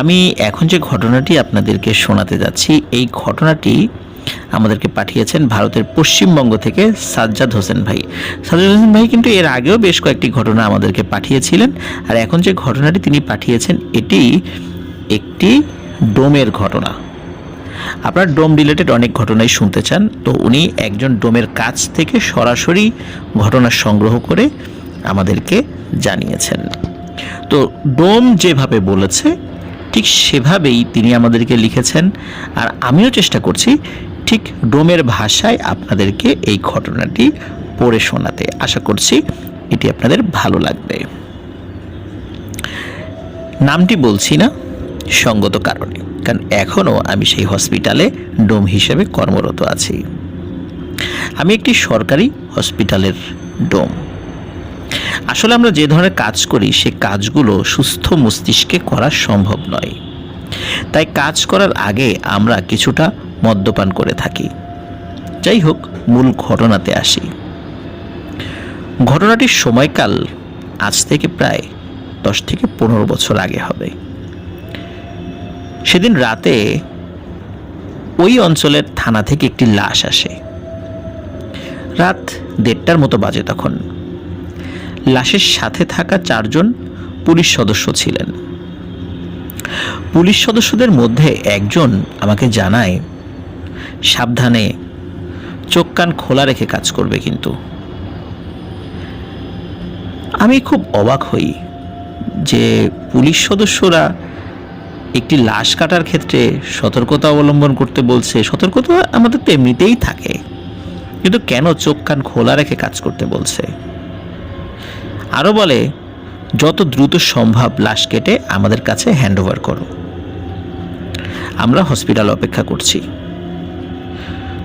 আমি এখন যে ঘটনাটি আপনাদেরকে শোনাতে যাচ্ছি, এই ঘটনাটি আমাদেরকে পাঠিয়েছেন ভারতের পশ্চিমবঙ্গ থেকে সাজ্জাদ হোসেন ভাই। সাজ্জাদ হোসেন ভাই কিন্তু এর আগেও বেশ কয়েকটি ঘটনা আমাদেরকে পাঠিয়েছিলেন, আর এখন যে ঘটনাটি তিনি পাঠিয়েছেন, এটি একটি ডোমের ঘটনা। আপনার ডোম রিলেটেড অনেক ঘটনাই শুনতে চান, তো উনি একজন ডোমের কাছ থেকে সরাসরি ঘটনা সংগ্রহ করে আমাদেরকে জানিয়েছেন। তো ডোম যেভাবে বলেছে ঠিক সেভাবেই তিনি আমাদেরকে লিখেছেন। আর আমিও চেষ্টা করছি ঠিক ডোমের ভাষায় আপনাদেরকে এই ঘটনাটি পড়ে শোনাতে। আশা করছি এটি আপনাদের ভালো লাগবে। নামটি বলছি না, সঙ্গত কারণে, কারণ এখনও আমি সেই হসপিটালে ডোম হিসেবে কর্মরত আছি। আমি একটি সরকারি হসপিটালের ডোম। আসলে আমরা যে ধরনের কাজ করি, সে কাজগুলো সুস্থ মস্তিষ্কে করা সম্ভব নয়। তাই কাজ করার আগে আমরা কিছুটা মদ্যপান করে থাকি। যাই হোক, মূল ঘটনাতে আসি। ঘটনাটির সময়কাল আজ থেকে প্রায় দশ থেকে পনেরো বছর আগে হবে। সেদিন রাতে ওই অঞ্চলের থানা থেকে একটি লাশ আসে। রাত দেড়টার মতো বাজে তখন। লাশের সাথে থাকা চারজন পুলিশ সদস্য ছিলেন। পুলিশ সদস্যদের মধ্যে একজন আমাকে জানায়, সাবধানে, চোখ কান খোলা রেখে কাজ করবে কিন্তু। আমি খুব অবাক হই যে পুলিশ সদস্যরা একটি লাশ কাটার ক্ষেত্রে সতর্কতা অবলম্বন করতে বলছে। সতর্কতা আমাদের তো এমনিতেই থাকে, কিন্তু কেন চোখ কান খোলা রেখে কাজ করতে বলছে? আরও বলে, যত দ্রুত সম্ভব লাশ কেটে আমাদের কাছে হ্যান্ড ওভার করো। আমরা হসপিটাল অপেক্ষা করছি।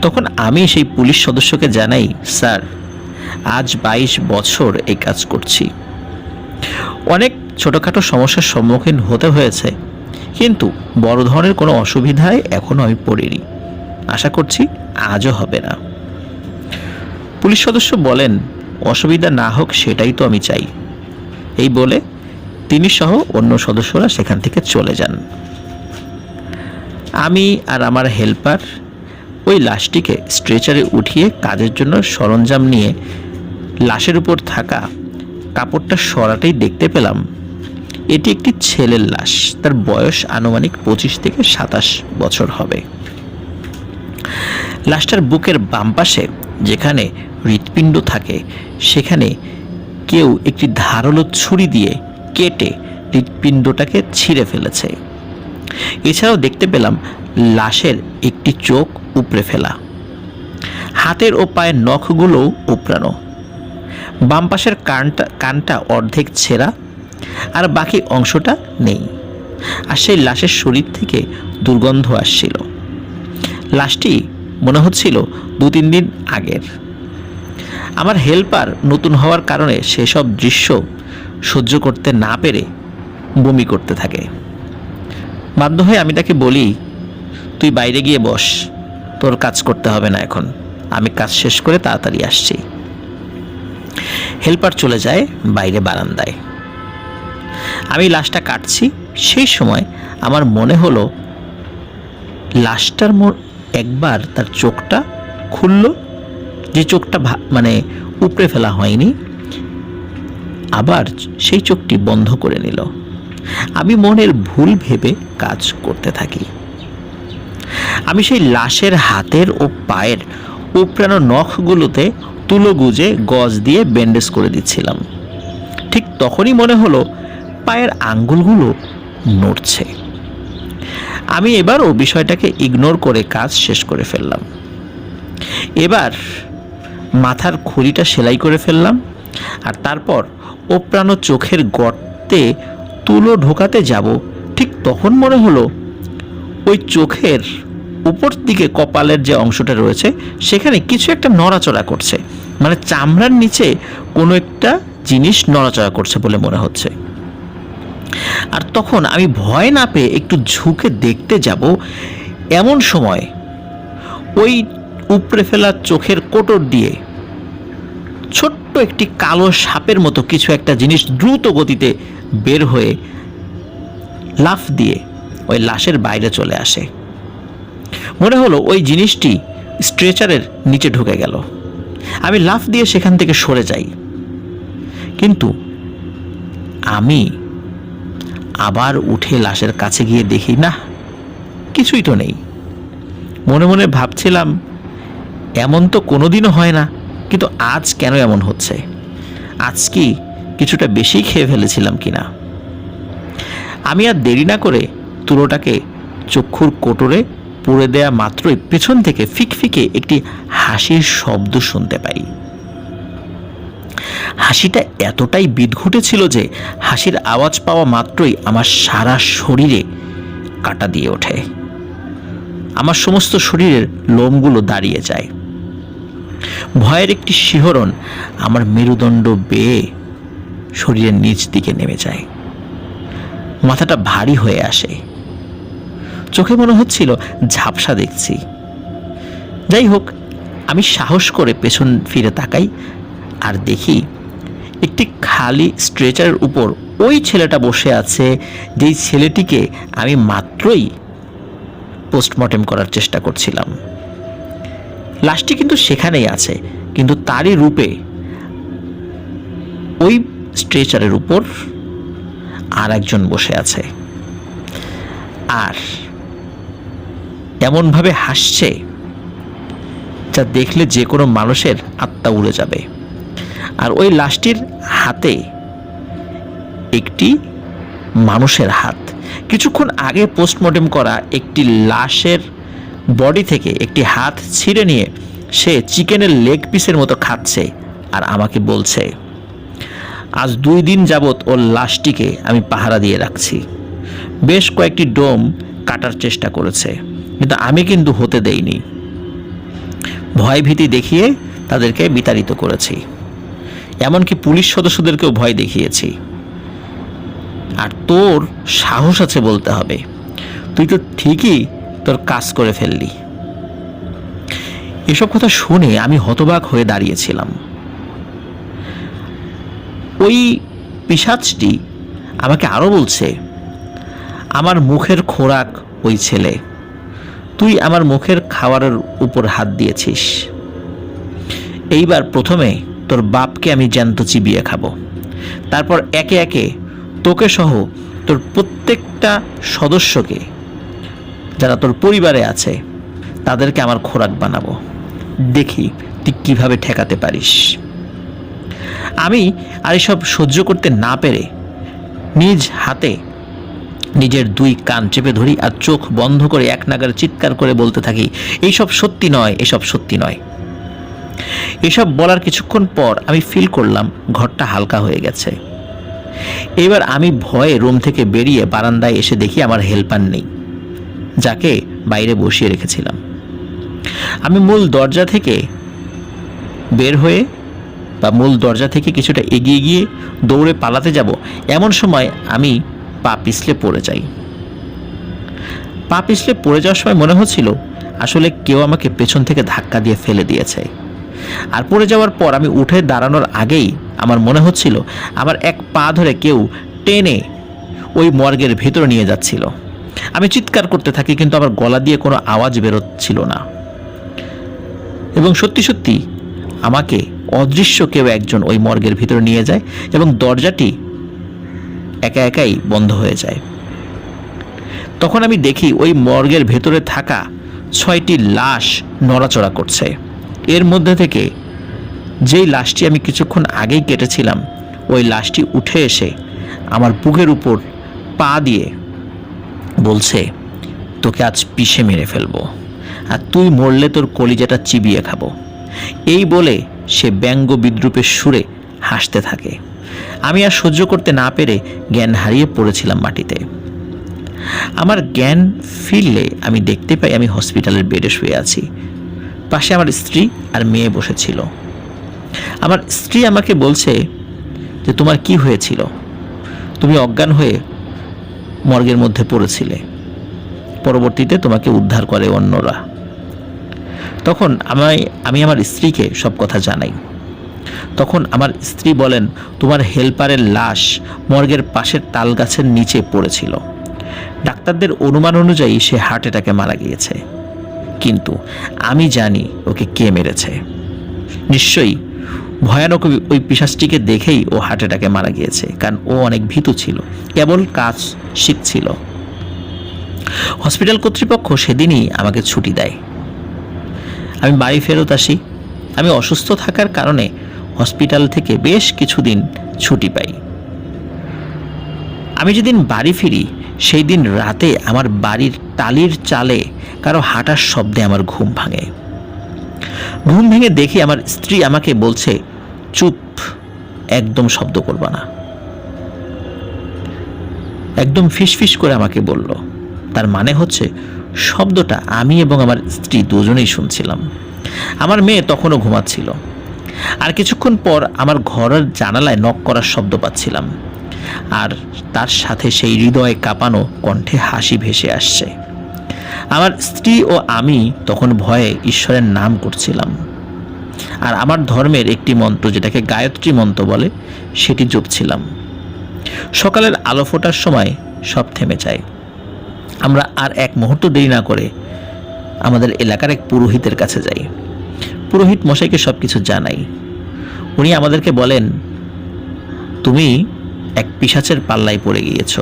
তখন আমি সেই পুলিশ সদস্যকে জানাই, স্যার, আজ বাইশ বছর এই কাজ করছি। অনেক ছোটোখাটো সমস্যার সম্মুখীন হতে হয়েছে, কিন্তু বড় ধরনের কোনো অসুবিধায় এখনও আমি পড়িনি। আশা করছি আজও হবে না। পুলিশ সদস্য বলেন, অসুবিধা না হোক, সেটাই তো আমি চাই। এই বলে তিনি সহ অন্য সদস্যরা সেখান থেকে চলে যান। আমি আর আমার হেল্পার ওই লাশটিকে স্ট্রেচারে উঠিয়ে কাজের জন্য সরঞ্জাম নিয়ে লাশের উপর থাকা কাপড়টা সরাতেই দেখতে পেলাম। এটি একটি ছেলের লাশ। তার বয়স আনুমানিক পঁচিশ থেকে সাতাশ বছর হবে। লাশটার বুকের বাম পাশে যেখানে হৃৎপিণ্ড থাকে, সেখানে কেউ একটি ধারালো ছুরি দিয়ে কেটে হৃৎপিণ্ডটাকে ছিঁড়ে ফেলেছে। এছাড়াও দেখতে পেলাম লাশের একটি চোখ উপড়ে ফেলা। হাতের ও পায়ের নখগুলোও উপড়ানো। বাম পাশের কানটা কানটা অর্ধেক ছেঁড়া আর বাকি অংশটা নেই। আর সেই লাশের শরীর থেকে দুর্গন্ধ আসছিল। লাশটি মনে হচ্ছিল দু তিন দিন আগের। আমার হেল্পার নতুন হওয়ার কারণে সেসব দৃশ্য সহ্য করতে না পেরে বমি করতে থাকে। বাধ্য হয়ে আমি তাকে বলি, তুই বাইরে গিয়ে বস, তোর কাজ করতে হবে না এখন। আমি কাজ শেষ করে তাড়াতাড়ি আসছি। হেল্পার চলে যায় বাইরে বারান্দায়। আমি লাশটা কাটছি। সেই সময় আমার মনে হলো, লাশটার মোর একবার তার চোখটা খুলল, যে চোখটা মানে উপড়ে ফেলা হয়নি, আবার সেই চোখটি বন্ধ করে নিল। আমি মনের ভুল ভেবে কাজ করতে থাকি। আমি সেই লাশের হাতের ও পায়ের উপড়ানো নখগুলোতে তুলো গুজে গজ দিয়ে ব্যান্ডেজ করে দিচ্ছিলাম। ঠিক তখনই মনে হলো পায়ের আঙ্গুলগুলো নড়ছে। আমি এবারও বিষয়টাকে ইগনোর করে কাজ শেষ করে ফেললাম। এবার মাথার খুলিটা সেলাই করে ফেললাম আর তারপর ওপ্রানো চোখের গর্তে তুলো ঢোকাতে যাব, ঠিক তখন মনে হলো ওই চোখের উপর দিকে কপালের যে অংশটা রয়েছে, সেখানে কিছু একটা নড়াচড়া করছে। মানে চামড়ার নিচে কোনো একটা জিনিস নড়াচড়া করছে বলে মনে হচ্ছে। আর তখন আমি ভয় না পেয়ে একটু ঝুঁকে দেখতে যাব, এমন সময় ওই উপড়ে ফেলা চোখের কোটর দিয়ে ছোট্ট একটি কালো সাপের মতো কিছু একটা জিনিস দ্রুত গতিতে বের হয়ে লাফ দিয়ে ওই লাশের বাইরে চলে আসে। মনে হলো ওই জিনিসটি স্ট্রেচারের নিচে ঢুকে গেল। আমি লাফ দিয়ে সেখান থেকে সরে যাই। কিন্তু আমি আবার উঠে লাশের কাছে গিয়ে দেখি, না, কিছুই তো নেই। মনে মনে ভাবছিলাম, এমন তো কোনোদিনও হয় না, কিন্তু আজ কেন এমন হচ্ছে? আজ কি কিছুটা বেশি খেয়ে ফেলেছিলাম কিনা। আমি আর দেরি না করে তুলোটাকে চক্ষুর কোটরে পুড়ে দেয়া মাত্রই পেছন থেকে ফিকফিকে একটি হাসির শব্দ শুনতে পাই। হাসিটা এতটাই বিদঘুটে ছিল যে হাসির আওয়াজ পাওয়া মাত্রই আমার সারা শরীরে কাটা দিয়ে ওঠে। আমার সমস্ত শরীরের লোমগুলো দাঁড়িয়ে যায়। ভয়ের একটি শিহরণ আমার মেরুদণ্ড বেয়ে শরীরের নিচ দিকে নেমে যায়। মাথাটা ভারী হয়ে আসে। চোখে মনে হচ্ছিল, ঝাপসা দেখছি। যাই হোক, আমি সাহস করে পেছন ফিরে তাকাই আর দেখি একটি খালি স্ট্রেচারের উপর ওই ছেলেটা বসে আছে যেই ছেলেটিকে আমি মাত্রই পোস্টমর্টেম করার চেষ্টা করছিলাম। লাশটি কিন্তু সেখানেই আছে, কিন্তু তারই রূপে ওই স্ট্রেচারের উপর আর একজন বসে আছে। আর এমনভাবে হাসছে যা দেখলে যে কোনো মানুষের আত্মা উড়ে যাবে। আর ওই লাশটির হাতে একটি মানুষের হাত। কিছুক্ষণ আগে পোস্টমর্টেম করা একটি লাশের বডি থেকে একটি হাত ছিঁড়ে নিয়ে সে চিকেনের লেগ পিসের মতো খাচ্ছে আর আমাকে বলছে আজ দুই দিন যাবৎ ওর লাশটিকে আমি পাহারা দিয়ে রাখছি। বেশ কয়েকটি ডোম কাটার চেষ্টা করেছে, কিন্তু আমি কিন্তু হতে দেইনি। ভয় ভীতি দেখিয়ে তাদেরকে বিতাড়িত করেছি। এমনকি পুলিশ সদস্যদেরকেও ভয় দেখিয়েছি। আর তোর সাহস আছে বলতে হবে। তুই তো ঠিকই তোর কাজ করে ফেললি। এসব কথা শুনে আমি হতবাক হয়ে দাঁড়িয়েছিলাম। ওই পিসাচটি আমাকে আরও বলছে, আমার মুখের খোরাক ওই ছেলে। তুই আমার মুখের খাবারের উপর হাত দিয়েছিস। এইবার প্রথমে তোর বাপকে আমি জ্যান্ত চিবিয়ে খাব। তারপর একে একে তোকে সহ তোর প্রত্যেকটা সদস্যকে, যারা তোর পরিবারে আছে, তাদেরকে আমার খোরাক বানাবো। দেখি তুই কীভাবে ঠেকাতে পারিস। আমি আর এসব সহ্য করতে না পেরে নিজ হাতে নিজের দুই কান চেপে ধরি আর চোখ বন্ধ করে এক নাগারে চিৎকার করে বলতে থাকি, এইসব সত্যি নয়, এসব সত্যি নয়। এসব বলার কিছুক্ষণ পর আমি ফিল করলাম ঘরটা হালকা হয়ে গেছে। এবার আমি ভয়ে রুম থেকে বেরিয়ে বারান্দায় এসে দেখি আমার হেল্পার নেই, যাকে বাইরে বসিয়ে রেখেছিলাম। আমি মূল দরজা থেকে বের হয়ে বা মূল দরজা থেকে কিছুটা এগিয়ে গিয়ে দৌড়ে পালাতে যাব, এমন সময় আমি পা পিছলে পড়ে যাই। পা পিছলে পড়ে যাওয়ার সময় মনে হচ্ছিল আসলে কেউ আমাকে পেছন থেকে ধাক্কা দিয়ে ফেলে দিয়েছে। আর পড়ে যাওয়ার পর আমি উঠে দাঁড়ানোর আগেই আমার মনে হচ্ছিল আমার এক পা ধরে কেউ টেনে ওই মর্গের ভেতরে নিয়ে যাচ্ছিল। আমি চিৎকার করতে থাকি কিন্তু আমার গলা দিয়ে কোনো আওয়াজ বেরোচ্ছিল না। এবং সত্যি সত্যি আমাকে অদৃশ্য কেউ একজন ওই মর্গের ভিতরে নিয়ে যায় এবং দরজাটি একা একাই বন্ধ হয়ে যায়। তখন আমি দেখি ওই মর্গের ভেতরে থাকা ছয়টি লাশ নড়াচড়া করছে। এর মধ্যে থেকে যেই লাশটি আমি কিছুক্ষণ আগেই কেটেছিলাম, ওই লাশটি উঠে এসে আমার বুকের উপর পা দিয়ে বলছে, তোকে আজ পিষে মেরে ফেলব। আর তুই মরলে তোর কলিজাটা চিবিয়ে খাব। এই বলে সে ব্যঙ্গ বিদ্রুপের সুরে হাসতে থাকে। আমি আর সহ্য করতে না পেরে জ্ঞান হারিয়ে পড়েছিলাম মাটিতে। আমার জ্ঞান ফিরলে আমি দেখতে পাই আমি হসপিটালের বেডে শুয়ে আছি। পাশে আমার স্ত্রী আর মেয়ে বসেছিল। আমার স্ত্রী আমাকে বলছে যে, তোমার কি হয়েছিল? তুমি অজ্ঞান হয়ে মর্গের মধ্যে পড়েছিলে। পরবর্তীতে তোমাকে উদ্ধার করে অন্যরা। তখন আমায়, আমি আমার স্ত্রীকে সব কথা জানাই। তখন আমার স্ত্রী বলেন, তোমার হেল্পারের লাশ মর্গের পাশের তাল গাছের নিচে পড়েছিল। ডাক্তারদের অনুমান অনুযায়ী সে হার্ট অ্যাটাকে মারা গিয়েছে। কিন্তু আমি জানি ওকে কে মেরেছে। নিশ্চয়ই ভয়ানক ওই পিসাসটিকে দেখেই ও হার্ট অ্যাটাকে মারা গিয়েছে, কারণ ও অনেক ভীতু ছিল, কেবল কাজ শিখছিল হসপিটাল কর্তৃপক্ষ সেদিনই আমাকে ছুটি দেয়। আমি বাড়ি ফেরত আসি। আমি অসুস্থ থাকার কারণে হসপিটাল থেকে বেশ কিছুদিন ছুটি পাই। আমি যেদিন বাড়ি ফিরি সেই দিন রাতে আমার বাড়ির টালির চালে কারও হাঁটার শব্দে আমার ঘুম ভাঙে। ঘুম ভেঙে দেখি আমার স্ত্রী আমাকে বলছে, চুপ, একদম শব্দ করবা না। একদম ফিসফিস করে আমাকে বলল। তার মানে হচ্ছে শব্দটা আমি এবং আমার স্ত্রী দুজনেই শুনছিলাম। আমার মেয়ে তখনও ঘুমাচ্ছিল। আর কিছুক্ষণ পর আমার ঘরের জানালায় নক করার শব্দ পাচ্ছিলাম। আর তার সাথে সেই হৃদয়ে কাঁপানো কণ্ঠে হাসি ভেসে আসছে। আমার স্ত্রী ও আমি তখন ভয়ে ঈশ্বরের নাম করছিলাম। আর আমার ধর্মের একটি মন্ত্র যেটাকে গায়ত্রী মন্ত্র বলে, সেটি জপছিলাম। সকালের আলো ফোটার সময় সব থেমে যায়। আমরা আর এক মুহূর্ত দেরি না করে আমাদের এলাকার এক পুরোহিতের কাছে যাই। পুরোহিত মশাইকে সব কিছু জানাই। উনি আমাদেরকে বলেন, তুমি এক পিসাচের পাল্লায় পড়ে গিয়েছ।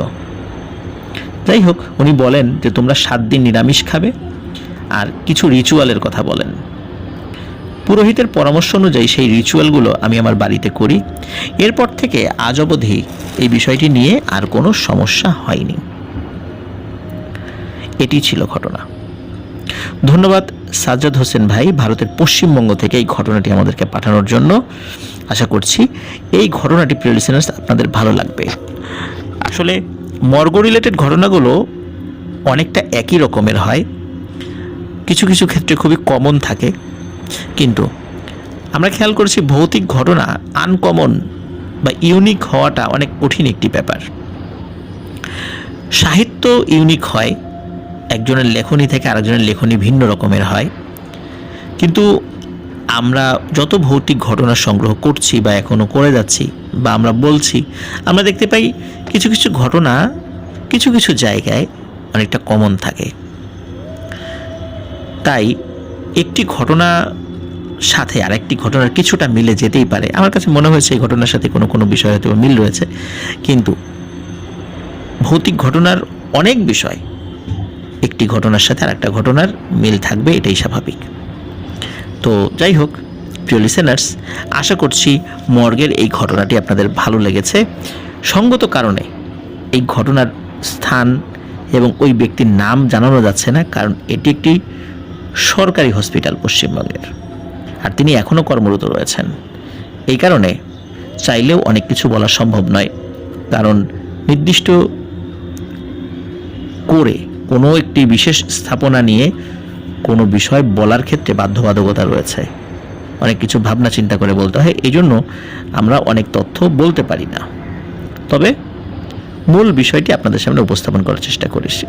যাই হোক, উনি বলেন যে, তোমরা সাত দিন নিরামিষ খাবে আর কিছু রিচুয়ালের কথা বলেন। পুরোহিতের পরামর্শ অনুযায়ী সেই রিচুয়ালগুলো আমি আমার বাড়িতে করি। এরপর থেকে আজ অবধি এই বিষয়টি নিয়ে আর কোনো সমস্যা হয়নি। এটি ছিল ঘটনা। ধন্যবাদ সাজ্জাদ হোসেন ভাই ভারতের পশ্চিমবঙ্গ থেকে এই ঘটনাটি আমাদেরকে পাঠানোর জন্য। আশা করছি এই ঘটনাটি প্রিয় আপনাদের ভালো লাগবে। আসলে মর্গ রিলেটেড ঘটনাগুলো অনেকটা একই রকমের হয়। কিছু কিছু ক্ষেত্রে খুবই কমন থাকে। কিন্তু আমরা খেয়াল করেছি ভৌতিক ঘটনা আনকমন বা ইউনিক হওয়াটা অনেক কঠিন একটি ব্যাপার। সাহিত্য ইউনিক হয়। একজনের লেখনী থেকে আরেকজনের লেখনী ভিন্ন রকমের হয়। কিন্তু আমরা যত ভৌতিক ঘটনা সংগ্রহ করছি বা এখনও করে যাচ্ছি বা আমরা বলছি, আমরা দেখতে পাই কিছু কিছু ঘটনা কিছু কিছু জায়গায় অনেকটা কমন থাকে। তাই একটি ঘটনা সাথে আরেকটি ঘটনার কিছুটা মিলে যেতেই পারে। আমার কাছে মনে হয়েছে এই ঘটনার সাথে কোনো কোনো বিষয় হয়তো মিল রয়েছে। কিন্তু ভৌতিক ঘটনার অনেক বিষয় একটি ঘটনার সাথে আরেকটা ঘটনার মিল থাকবে, এটাই স্বাভাবিক। তো যাই হোক, প্রিয় লিসেনার্স আশা করছি মর্গের এই ঘটনাটি আপনাদের ভালো লেগেছে। সঙ্গত কারণে এই ঘটনার স্থান এবং ওই ব্যক্তির নাম জানানো যাচ্ছে না, কারণ এটি একটি সরকারি হসপিটাল পশ্চিমবঙ্গের। আর তিনি এখনও কর্মরত রয়েছেন। এই কারণে চাইলেও অনেক কিছু বলা সম্ভব নয়, কারণ নির্দিষ্ট করে কোনো একটি বিশেষ স্থাপনা নিয়ে কোনো বিষয় বলার ক্ষেত্রে বাধ্যবাধকতা রয়েছে। অনেক কিছু ভাবনা চিন্তা করে বলতে হয় এই জন্য আমরা অনেক তথ্য বলতে পারি না। তবে মূল বিষয়টি আপনাদের সামনে উপস্থাপন করার চেষ্টা করেছি।